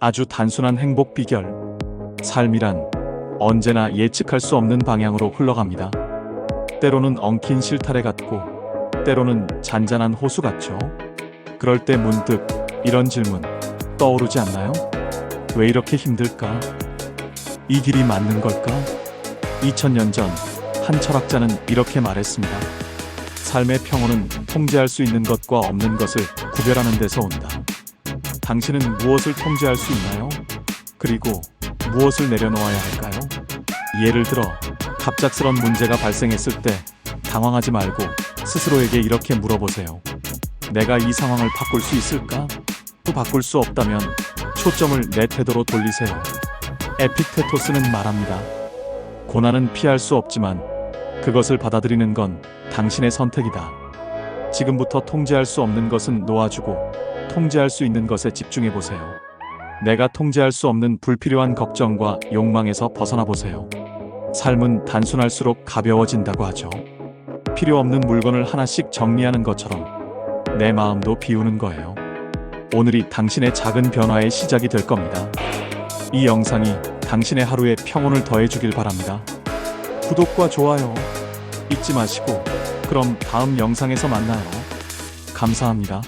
아주 단순한 행복 비결. 삶이란 언제나 예측할 수 없는 방향으로 흘러갑니다. 때로는 엉킨 실타래 같고, 때로는 잔잔한 호수 같죠. 그럴 때 문득 이런 질문 떠오르지 않나요? 왜 이렇게 힘들까? 이 길이 맞는 걸까? 2000년 전 한 철학자는 이렇게 말했습니다. 삶의 평온은 통제할 수 있는 것과 없는 것을 구별하는 데서 온다. 당신은 무엇을 통제할 수 있나요? 그리고 무엇을 내려놓아야 할까요? 예를 들어 갑작스런 문제가 발생했을 때 당황하지 말고 스스로에게 이렇게 물어보세요. 내가 이 상황을 바꿀 수 있을까? 또 바꿀 수 없다면 초점을 내 태도로 돌리세요. 에픽테토스는 말합니다. 고난은 피할 수 없지만 그것을 받아들이는 건 당신의 선택이다. 지금부터 통제할 수 없는 것은 놓아주고 통제할 수 있는 것에 집중해 보세요. 내가 통제할 수 없는 불필요한 걱정과 욕망에서 벗어나 보세요. 삶은 단순할수록 가벼워진다고 하죠. 필요 없는 물건을 하나씩 정리하는 것처럼 내 마음도 비우는 거예요. 오늘이 당신의 작은 변화의 시작이 될 겁니다. 이 영상이 당신의 하루에 평온을 더해주길 바랍니다. 구독과 좋아요 잊지 마시고 그럼 다음 영상에서 만나요. 감사합니다.